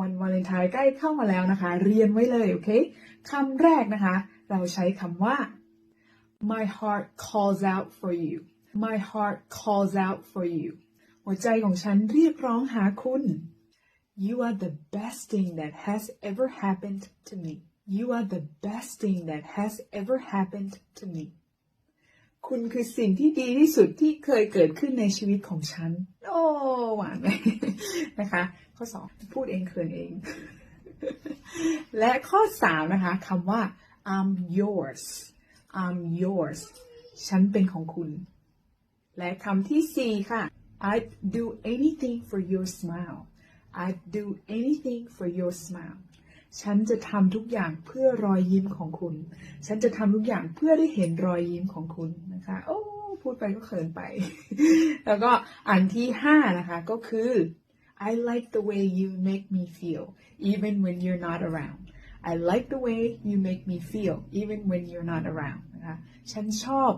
วันวาเลนไทน์ใกล้เข้ามาแล้วนะคะ เรียนไว้เลยโอเคคำแรกนะคะ เราใช้คำว่า my heart calls out for you my heart calls out for you หัวใจของฉันเรียกร้องหาคุณ you are the best thing that has ever happened to me you are the best thing that has ever happened to me คุณคือสิ่งที่ดีที่สุดที่เคยเกิดขึ้นในชีวิตของฉัน โอ้ หวานไหม นะคะ ข้อสองพูดเองเขินเอง และข้อสามนะคะคำว่า I'm yours I'm yours ฉันเป็นของคุณ และคำที่สี่ค่ะ I'd do anything for your smile I'd do anything for your smile ฉันจะทำทุกอย่างเพื่อรอยยิ้มของคุณ ฉันจะทำทุกอย่างเพื่อได้เห็นรอยยิ้มของคุณนะคะ โอ้ พูดไปก็เขินไป แล้วก็อันที่ห้านะคะก็คือ I like the way you make me feel even when you're not around I like the way you make me feel even when you're not around นะคะฉันชอบ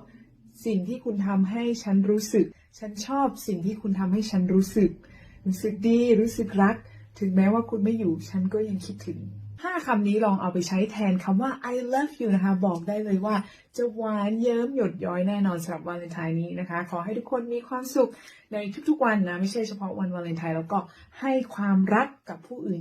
สิ่งที่คุณทำให้ฉันรู้สึก ฉันชอบสิ่งที่คุณทำให้ฉันรู้สึก รู้สึกดี รู้สึกรัก ถึงแม้ว่าคุณไม่อยู่ ฉันก็ยังคิดถึง ห้าคำนี้ลองเอาไปใช้แทนคำว่า I love you นะคะ บอกได้เลยว่า จะหวานเยิ้มหยดย้อยแน่นอนสำหรับวาเลนไทน์นี้นะคะ ขอให้ทุกคนมีความสุขในทุกๆวันนะ ไม่ใช่เฉพาะวันวาเลนไทน์แล้วก็ให้ความรักกับผู้อื่น